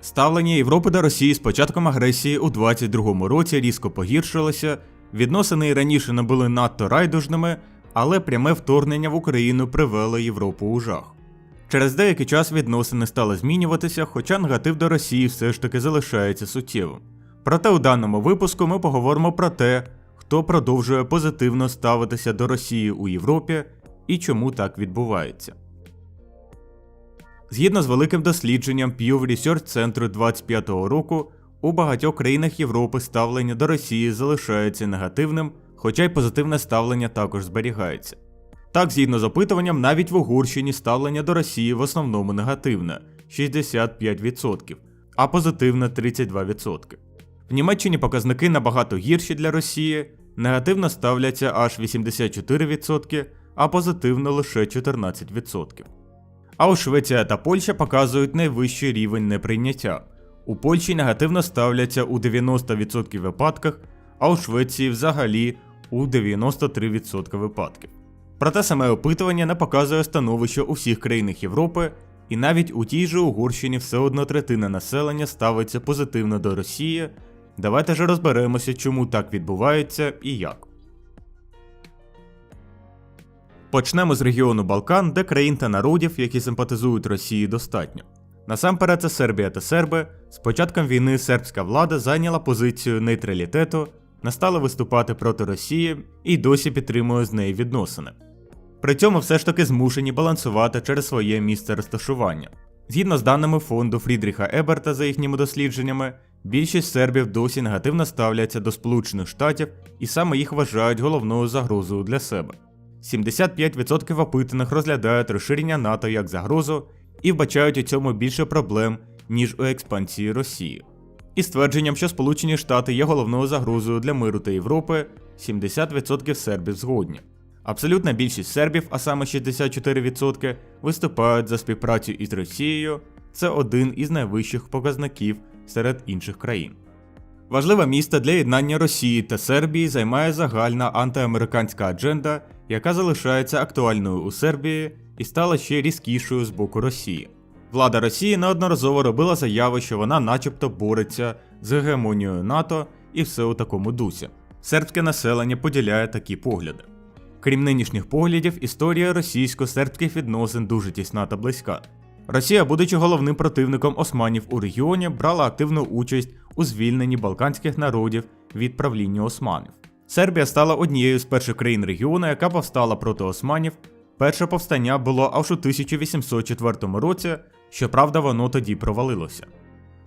Ставлення Європи до Росії з початком агресії у 22-му році різко погіршилося, відносини і раніше не були надто райдужними, але пряме вторгнення в Україну привело Європу у жах. Через деякий час відносини стали змінюватися, хоча негатив до Росії все ж таки залишається суттєвим. Проте у даному випуску ми поговоримо про те, хто продовжує позитивно ставитися до Росії у Європі і чому так відбувається. Згідно з великим дослідженням Pew Research центру 25-го року, у багатьох країнах Європи ставлення до Росії залишається негативним, хоча й позитивне ставлення також зберігається. Так, згідно з опитуванням, навіть в Угорщині ставлення до Росії в основному негативне 65%, а позитивне 32%. В Німеччині показники набагато гірші для Росії, негативно ставляться аж 84%, а позитивно лише 14%. А у Швеція та Польща показують найвищий рівень неприйняття. У Польщі негативно ставляться у 90% випадках, а у Швеції взагалі у 93% випадків. Проте саме опитування не показує становище у всіх країнах Європи, і навіть у тій же Угорщині все одно третина населення ставиться позитивно до Росії. Давайте ж розберемося, чому так відбувається і як. Почнемо з регіону Балкан, де країн та народів, які симпатизують Росії, достатньо. Насамперед, це Сербія та Серби. З початком війни сербська влада зайняла позицію нейтралітету, не стала виступати проти Росії і досі підтримує з нею відносини. При цьому все ж таки змушені балансувати через своє місце розташування. Згідно з даними фонду Фрідріха Еберта за їхніми дослідженнями, більшість сербів досі негативно ставляться до Сполучених Штатів і саме їх вважають головною загрозою для себе. 75% опитаних розглядають розширення НАТО як загрозу і вбачають у цьому більше проблем, ніж у експансії Росії. І ствердженням, що Сполучені Штати є головною загрозою для миру та Європи, 70% сербів згодні. Абсолютна більшість сербів, а саме 64%, виступають за співпрацю із Росією. Це один із найвищих показників серед інших країн. Важливе місце для єднання Росії та Сербії займає загальна антиамериканська адженда, яка залишається актуальною у Сербії і стала ще різкішою з боку Росії. Влада Росії неодноразово робила заяви, що вона начебто бореться з гегемонією НАТО і все у такому дусі. Сербське населення поділяє такі погляди. Крім нинішніх поглядів, історія російсько-сербських відносин дуже тісна та близька. Росія, будучи головним противником османів у регіоні, брала активну участь у звільненні балканських народів від правління османів. Сербія стала однією з перших країн регіону, яка повстала проти османів. Перше повстання було аж у 1804 році, щоправда, воно тоді провалилося.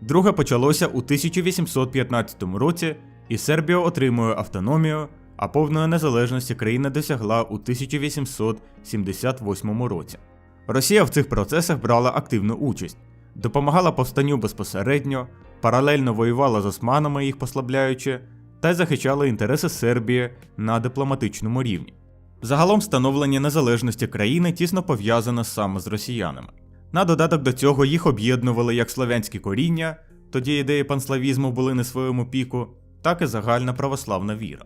Друге почалося у 1815 році, і Сербія отримує автономію, а повної незалежності країна досягла у 1878 році. Росія в цих процесах брала активну участь, допомагала повстанню безпосередньо, паралельно воювала з османами, їх послабляючи, та й захищала інтереси Сербії на дипломатичному рівні. Загалом становлення незалежності країни тісно пов'язане саме з росіянами. На додаток до цього їх об'єднували як слов'янські коріння, тоді ідеї панславізму були на своєму піку, так і загальна православна віра.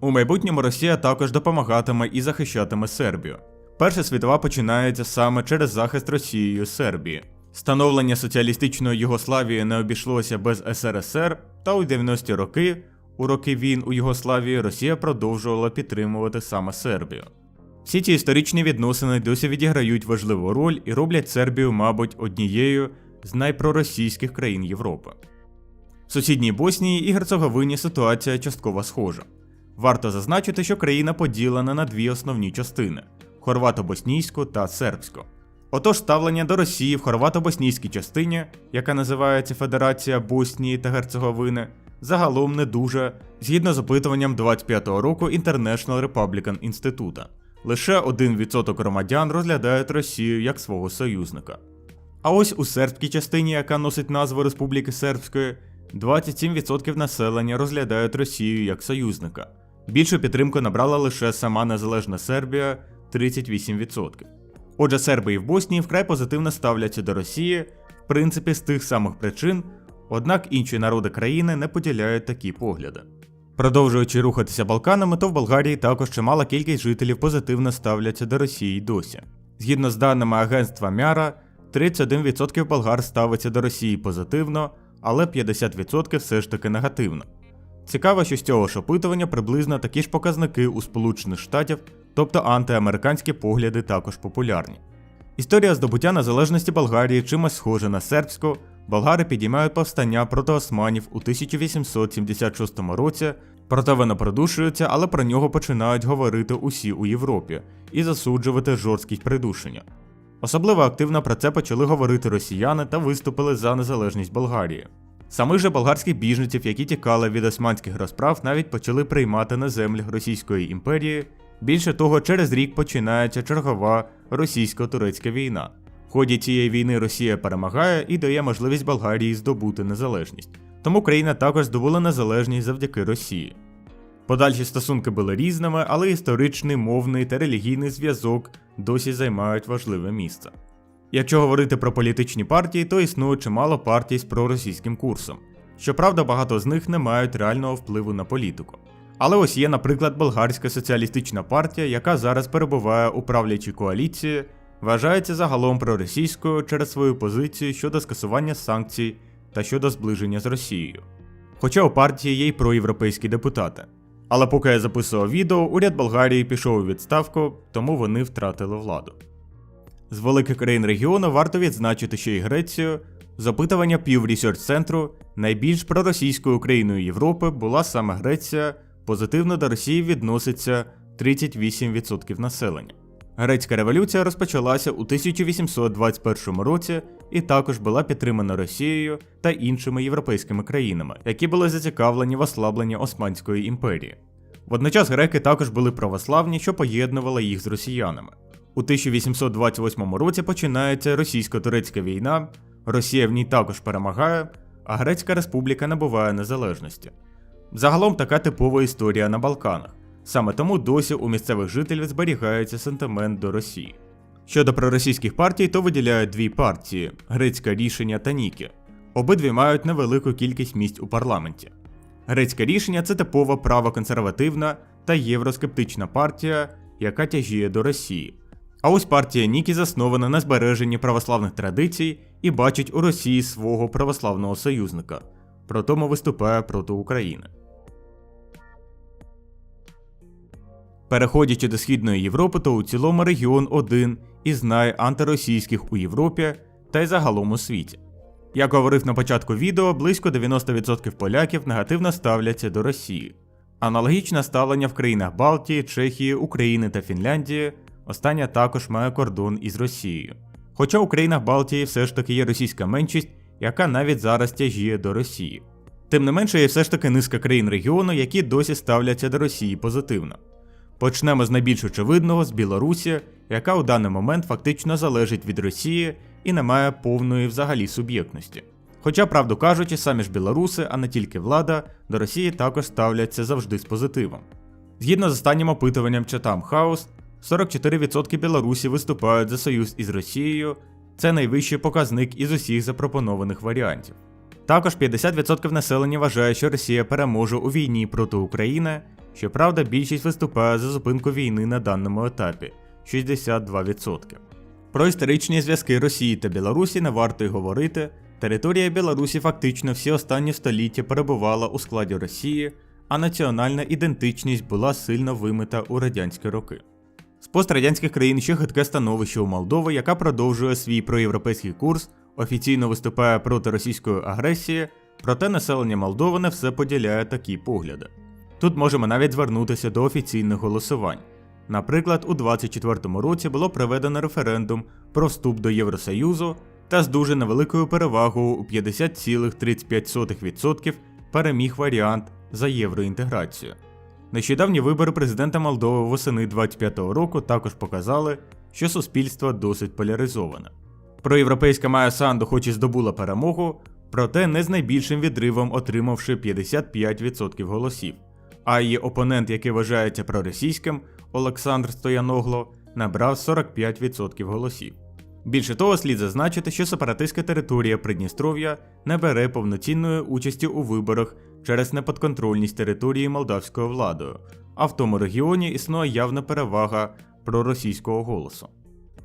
У майбутньому Росія також допомагатиме і захищатиме Сербію. Перша світова починається саме через захист Росією Сербії. Становлення соціалістичної Югославії не обійшлося без СРСР, та у 90-ті роки, у роки війн у Югославії, Росія продовжувала підтримувати саме Сербію. Всі ці історичні відносини досі відіграють важливу роль і роблять Сербію, мабуть, однією з найпроросійських країн Європи. В сусідній Боснії і Герцеговині ситуація частково схожа. Варто зазначити, що країна поділена на дві основні частини хорвато-боснійську та сербську. Отож, ставлення до Росії в хорвато-боснійській частині, яка називається Федерація Боснії та Герцеговини, загалом не дуже, згідно з опитуванням 25-го року International Republican Інститута. Лише 1% громадян розглядають Росію як свого союзника. А ось у сербській частині, яка носить назву Республіки Сербської, 27% населення розглядають Росію як союзника. Більшу підтримку набрала лише сама незалежна Сербія 38%. Отже, серби і в Боснії вкрай позитивно ставляться до Росії, в принципі, з тих самих причин, однак інші народи країни не поділяють такі погляди. Продовжуючи рухатися Балканами, то в Болгарії також чимала кількість жителів позитивно ставляться до Росії досі. Згідно з даними агентства Мяра, 31% болгар ставиться до Росії позитивно, але 50% все ж таки негативно. Цікаво, що з цього ж опитування приблизно такі ж показники у Сполучених Штатів, тобто антиамериканські погляди також популярні. Історія здобуття незалежності Болгарії чимось схожа на сербську. Болгари підіймають повстання проти османів у 1876 році, проте воно придушується, але про нього починають говорити усі у Європі і засуджувати жорсткість придушення. Особливо активно про це почали говорити росіяни та виступили за незалежність Болгарії. Самих же болгарських біженців, які тікали від османських розправ, навіть почали приймати на землях Російської імперії. Більше того, через рік починається чергова російсько-турецька війна. В ході цієї війни Росія перемагає і дає можливість Болгарії здобути незалежність. Тому країна також здобула незалежність завдяки Росії. Подальші стосунки були різними, але історичний, мовний та релігійний зв'язок досі займають важливе місце. Якщо говорити про політичні партії, то існує чимало партій з проросійським курсом. Щоправда, багато з них не мають реального впливу на політику. Але ось є, наприклад, болгарська соціалістична партія, яка зараз перебуває у правлячій коаліції, вважається загалом проросійською через свою позицію щодо скасування санкцій та щодо зближення з Росією. Хоча у партії є й проєвропейські депутати. Але поки я записував відео, уряд Болгарії пішов у відставку, тому вони втратили владу. З великих країн регіону варто відзначити ще й Грецію. З опитування Pew Research центру найбільш проросійською країною Європи була саме Греція, позитивно до Росії відноситься 38% населення. Грецька революція розпочалася у 1821 році і також була підтримана Росією та іншими європейськими країнами, які були зацікавлені в ослабленні Османської імперії. Водночас греки також були православні, що поєднувало їх з росіянами. У 1828 році починається російсько-турецька війна, Росія в ній також перемагає, а Грецька республіка набуває незалежності. Загалом така типова історія на Балканах. Саме тому досі у місцевих жителів зберігається сентимент до Росії. Щодо проросійських партій, то виділяють дві партії грецьке рішення та Нікі. Обидві мають невелику кількість місць у парламенті. Грецьке рішення це типова правоконсервативна та євроскептична партія, яка тяжіє до Росії. А ось партія Нікі заснована на збереженні православних традицій і бачить у Росії свого православного союзника, про тому виступає проти України. Переходячи до Східної Європи, то у цілому регіон один із найантиросійських у Європі та й загалом у світі. Як говорив на початку відео, близько 90% поляків негативно ставляться до Росії. Аналогічне ставлення в країнах Балтії, Чехії, України та Фінляндії. Остання також має кордон із Росією. Хоча у країнах Балтії все ж таки є російська меншість, яка навіть зараз тяжіє до Росії. Тим не менше, є все ж таки низка країн регіону, які досі ставляться до Росії позитивно. Почнемо з найбільш очевидного з Білорусі, яка у даний момент фактично залежить від Росії і не має повної взагалі суб'єктності. Хоча, правду кажучи, самі ж білоруси, а не тільки влада, до Росії також ставляться завжди з позитивом. Згідно з останнім опитуванням Chatham House, 44% білорусів виступають за союз із Росією, це найвищий показник із усіх запропонованих варіантів. Також 50% населення вважає, що Росія переможе у війні проти України, щоправда, більшість виступає за зупинку війни на даному етапі 62%. Про історичні зв'язки Росії та Білорусі не варто й говорити. Територія Білорусі фактично всі останні століття перебувала у складі Росії, а національна ідентичність була сильно вимита у радянські роки. З пострадянських країн ще хитке становище у Молдови, яка продовжує свій проєвропейський курс, офіційно виступає проти російської агресії, проте населення Молдови не все поділяє такі погляди. Тут можемо навіть звернутися до офіційних голосувань. Наприклад, у 2024 році було проведено референдум про вступ до Євросоюзу, та з дуже невеликою перевагою у 50,35% переміг варіант за євроінтеграцію. Нещодавні вибори президента Молдови восени 25-го року також показали, що суспільство досить поляризоване. Проєвропейська Майя Санду хоч і здобула перемогу, проте не з найбільшим відривом отримавши 55% голосів. А її опонент, який вважається проросійським, Олександр Стояногло, набрав 45% голосів. Більше того, слід зазначити, що сепаратистська територія Придністров'я не бере повноцінної участі у виборах через неподконтрольність території молдавською владою, а в тому регіоні існує явна перевага проросійського голосу.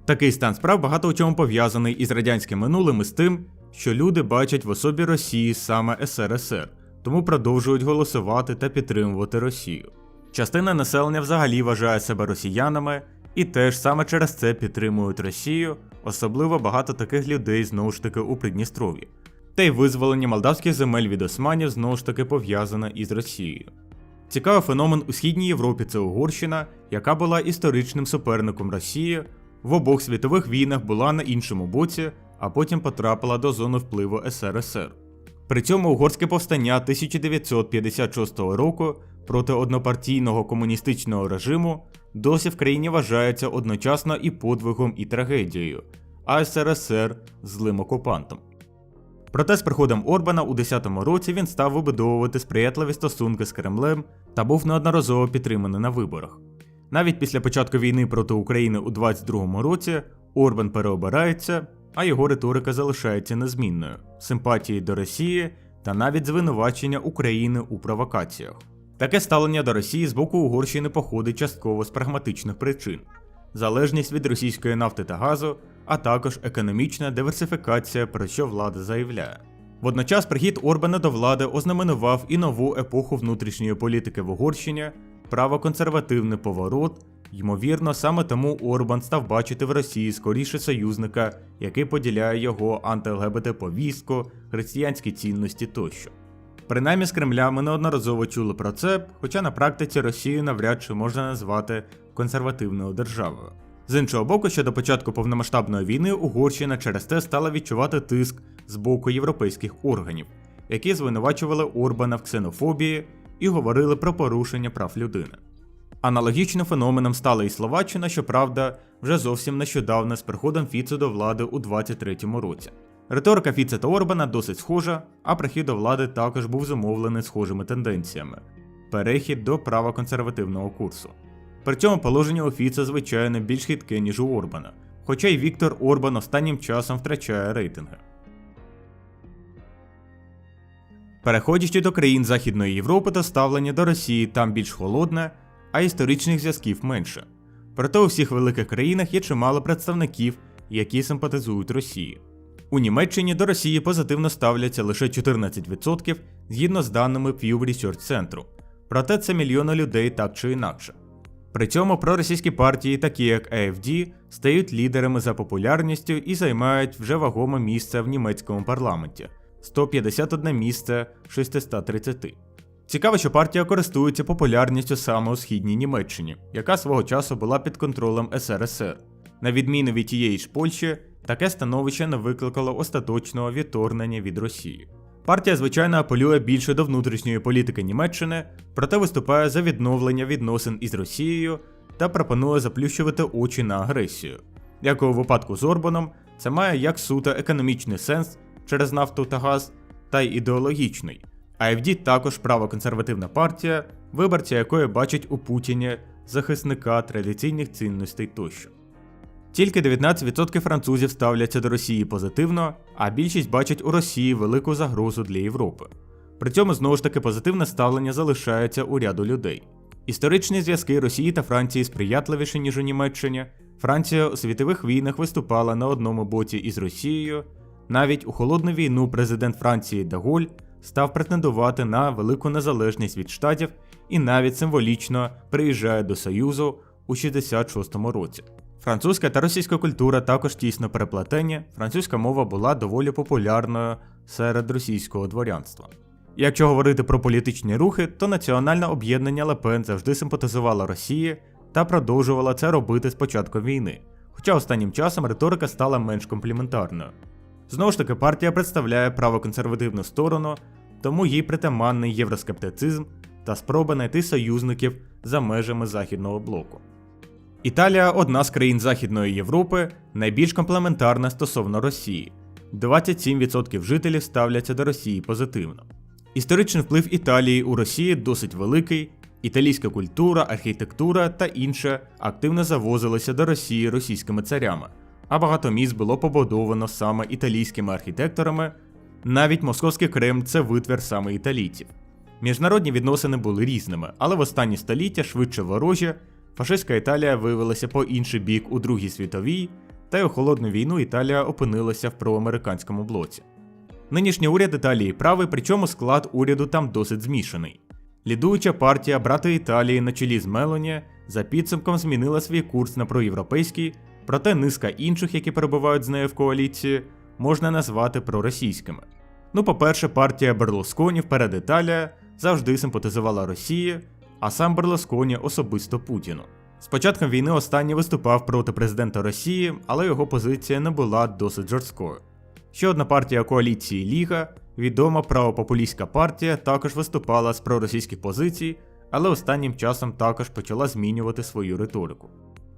Такий стан справ багато у чому пов'язаний із радянським минулим і з тим, що люди бачать в особі Росії саме СРСР, тому продовжують голосувати та підтримувати Росію. Частина населення взагалі вважає себе росіянами і теж саме через це підтримують Росію, особливо багато таких людей знову ж таки у Придністров'ї. Та й визволення молдавських земель від османів знову ж таки пов'язане із Росією. Цікавий феномен у Східній Європі це Угорщина, яка була історичним суперником Росії, в обох світових війнах була на іншому боці, а потім потрапила до зони впливу СРСР. При цьому угорське повстання 1956 року проти однопартійного комуністичного режиму досі в країні вважається одночасно і подвигом, і трагедією, а СРСР злим окупантом. Проте з приходом Орбана у 10-му році він став вибудовувати сприятливі стосунки з Кремлем та був неодноразово підтриманий на виборах. Навіть після початку війни проти України у 22-му році Орбан переобирається, а його риторика залишається незмінною: симпатії до Росії та навіть звинувачення України у провокаціях. Таке ставлення до Росії з боку Угорщини походить частково з прагматичних причин: залежність від російської нафти та газу, а також економічна диверсифікація, про що влада заявляє. Водночас прихід Орбана до влади ознаменував і нову епоху внутрішньої політики в Угорщині, правоконсервативний поворот. Ймовірно, саме тому Орбан став бачити в Росії скоріше союзника, який поділяє його анти-ЛГБТ повістку, християнські цінності тощо. Принаймні з Кремля ми неодноразово чули про це, хоча на практиці Росію навряд чи можна назвати консервативною державою. З іншого боку, ще до початку повномасштабної війни Угорщина через те стала відчувати тиск з боку європейських органів, які звинувачували Орбана в ксенофобії і говорили про порушення прав людини. Аналогічним феноменом стала і Словаччина, щоправда, вже зовсім нещодавно з приходом Фіцо до влади у 23-му році. Риторика Фіце та Орбана досить схожа, а прихід до влади також був зумовлений схожими тенденціями перехід до правоконсервативного курсу. При цьому положення у Фіца, звичайно, більш хитке, ніж у Орбана, хоча й Віктор Орбан останнім часом втрачає рейтинги. Переходячи до країн Західної Європи, то ставлення до Росії там більш холодне, а історичних зв'язків менше. Проте у всіх великих країнах є чимало представників, які симпатизують Росії. У Німеччині до Росії позитивно ставляться лише 14% згідно з даними Pew Research Center. Проте це мільйони людей так чи інакше. При цьому проросійські партії, такі як AFD, стають лідерами за популярністю і займають вже вагоме місце в німецькому парламенті 151 місце 630. Цікаво, що партія користується популярністю саме у східній Німеччині, яка свого часу була під контролем СРСР. На відміну від тієї ж Польщі, таке становище не викликало остаточного відторгнення від Росії. Партія, звичайно, апелює більше до внутрішньої політики Німеччини, проте виступає за відновлення відносин із Росією та пропонує заплющувати очі на агресію. Як у випадку з Орбаном, це має як суто економічний сенс через нафту та газ, та й ідеологічний. AFD також правоконсервативна партія, виборці якої бачать у Путіні захисника традиційних цінностей тощо. Тільки 19% французів ставляться до Росії позитивно, а більшість бачать у Росії велику загрозу для Європи. При цьому знову ж таки позитивне ставлення залишається у ряду людей. Історичні зв'язки Росії та Франції сприятливіші, ніж у Німеччині. Франція у світових війнах виступала на одному боці із Росією. Навіть у холодну війну президент Франції Деголь став претендувати на велику незалежність від штатів і навіть символічно приїжджає до Союзу у 66-му році. Французька та російська культура також тісно переплетені, французька мова була доволі популярною серед російського дворянства. Якщо говорити про політичні рухи, то національне об'єднання Лепен завжди симпатизувало Росії та продовжувало це робити з початку війни, хоча останнім часом риторика стала менш компліментарною. Знову ж таки, партія представляє правоконсервативну сторону, тому їй притаманний євроскептицизм та спроба знайти союзників за межами західного блоку. Італія одна з країн Західної Європи, найбільш комплементарна стосовно Росії. 27% жителів ставляться до Росії позитивно. Історичний вплив Італії у Росії досить великий. Італійська культура, архітектура та інше активно завозилися до Росії російськими царями, а багато міст було побудовано саме італійськими архітекторами. Навіть московський Кремль це витвір саме італійців. Міжнародні відносини були різними, але в останні століття швидше ворожі, фашистська Італія виявилася по інший бік у Другій світовій, та й у холодну війну Італія опинилася в проамериканському блоці. Нинішній уряд Італії правий, причому склад уряду там досить змішаний. Лідуюча партія брати Італії на чолі з Мелоні за підсумком змінила свій курс на проєвропейський, проте низка інших, які перебувають з нею в коаліції, можна назвати проросійськими. Ну, по-перше, партія Берлусконі вперед Італія завжди симпатизувала Росії, а сам Берлусконі особисто Путіну. З початком війни останній виступав проти президента Росії, але його позиція не була досить жорсткою. Ще одна партія коаліції Ліга, відома правопопулістська партія, також виступала з проросійських позицій, але останнім часом також почала змінювати свою риторику.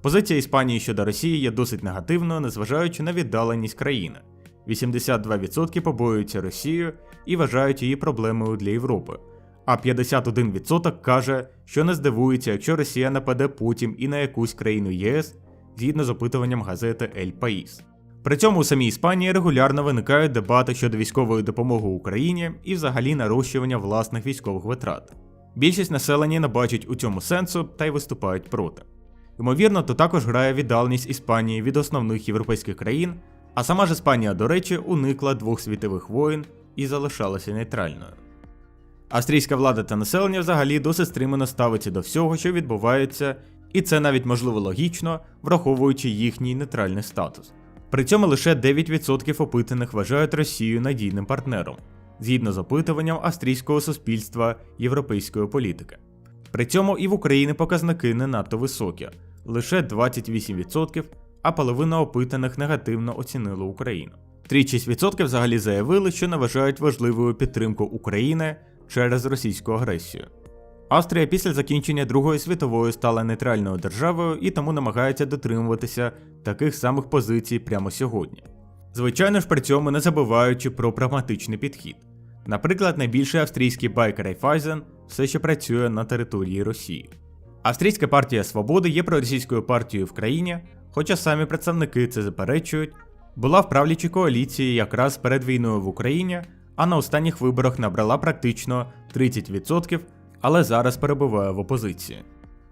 Позиція Іспанії щодо Росії є досить негативною, незважаючи на віддаленість країни. 82% побоюються Росію і вважають її проблемою для Європи. А 51% каже, що не здивується, якщо Росія нападе потім і на якусь країну ЄС, згідно з опитуванням газети Ель Паїс. При цьому у самій Іспанії регулярно виникають дебати щодо військової допомоги Україні і взагалі нарощування власних військових витрат. Більшість населення не бачить у цьому сенсу та й виступають проти. Ймовірно, то також грає віддаленість Іспанії від основних європейських країн, а сама ж Іспанія, до речі, уникла двох світових воєн і залишалася нейтральною. Австрійська влада та населення взагалі досить стримано ставиться до всього, що відбувається, і це навіть можливо логічно, враховуючи їхній нейтральний статус. При цьому лише 9% опитаних вважають Росію надійним партнером, згідно з опитуванням австрійського суспільства європейської політики. При цьому і в Україні показники не надто високі, лише 28%, а половина опитаних негативно оцінила Україну. 36% взагалі заявили, що не вважають важливою підтримку України через російську агресію. Австрія після закінчення Другої світової стала нейтральною державою і тому намагається дотримуватися таких самих позицій прямо сьогодні. Звичайно ж, при цьому не забуваючи про прагматичний підхід. Наприклад, найбільший австрійський байк Райфайзен все ще працює на території Росії. Австрійська партія Свободи є проросійською партією в країні, хоча самі представники це заперечують, була в правлячій коаліції якраз перед війною в Україні, а на останніх виборах набрала практично 30%, але зараз перебуває в опозиції.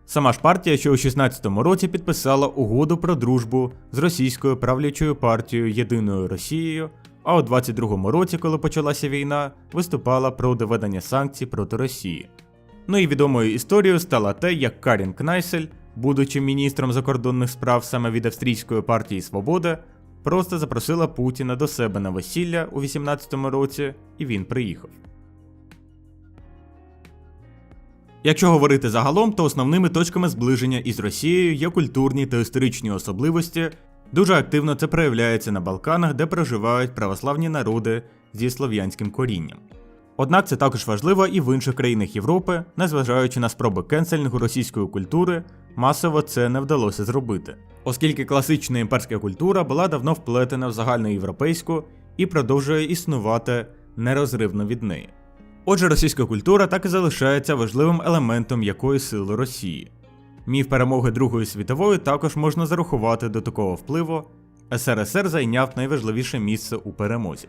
Сама ж партія, що у 16-му році підписала угоду про дружбу з російською правлячою партією Єдиною Росією, а у 22-му році, коли почалася війна, виступала про доведення санкцій проти Росії. Ну і відомою історією стало те, як Карін Кнайсель, будучи міністром закордонних справ саме від Австрійської партії Свобода, просто запросила Путіна до себе на весілля у 18-му році, і він приїхав. Якщо говорити загалом, то основними точками зближення із Росією є культурні та історичні особливості. Дуже активно це проявляється на Балканах, де проживають православні народи зі слов'янським корінням. Однак це також важливо і в інших країнах Європи, незважаючи на спроби кенсельнгу російської культури, масово це не вдалося зробити, оскільки класична імперська культура була давно вплетена в загальноєвропейську і продовжує існувати нерозривно від неї. Отже, російська культура так і залишається важливим елементом якої сили Росії. Міф перемоги Другої світової також можна зарахувати до такого впливу. СРСР зайняв найважливіше місце у перемозі.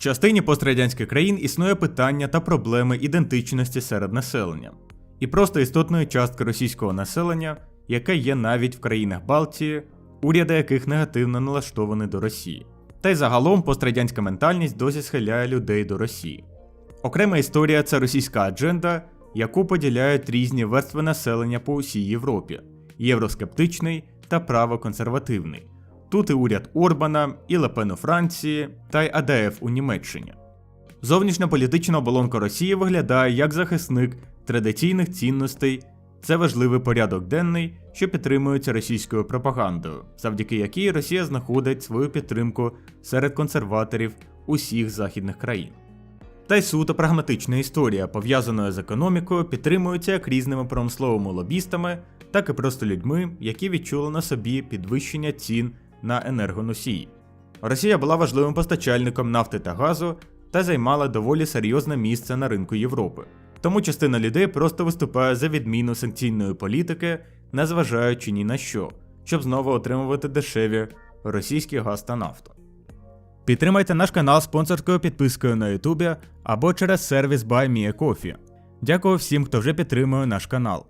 В частині пострадянських країн існує питання та проблеми ідентичності серед населення, і просто істотної частки російського населення, яке є навіть в країнах Балтії, уряди яких негативно налаштовані до Росії. Та й загалом пострадянська ментальність досі схиляє людей до Росії. Окрема історія це російська адженда, яку поділяють різні верстви населення по усій Європі: євроскептичний та правоконсервативний. Тут і уряд Орбана, і Лепен у Франції, та й АДФ у Німеччині. Зовнішня політична оболонка Росії виглядає як захисник традиційних цінностей. Це важливий порядок денний, що підтримується російською пропагандою, завдяки якій Росія знаходить свою підтримку серед консерваторів усіх західних країн. Та й суто прагматична історія, пов'язаною з економікою, підтримується як різними промисловими лобістами, так і просто людьми, які відчули на собі підвищення цін на енергоносії. Росія була важливим постачальником нафти та газу та займала доволі серйозне місце на ринку Європи. Тому частина людей просто виступає за відміну санкційної політики, незважаючи ні на що, щоб знову отримувати дешеві російський газ та нафту. Підтримайте наш канал спонсорською підпискою на Ютубі або через сервіс BuyMeACoffee. Дякую всім, хто вже підтримує наш канал.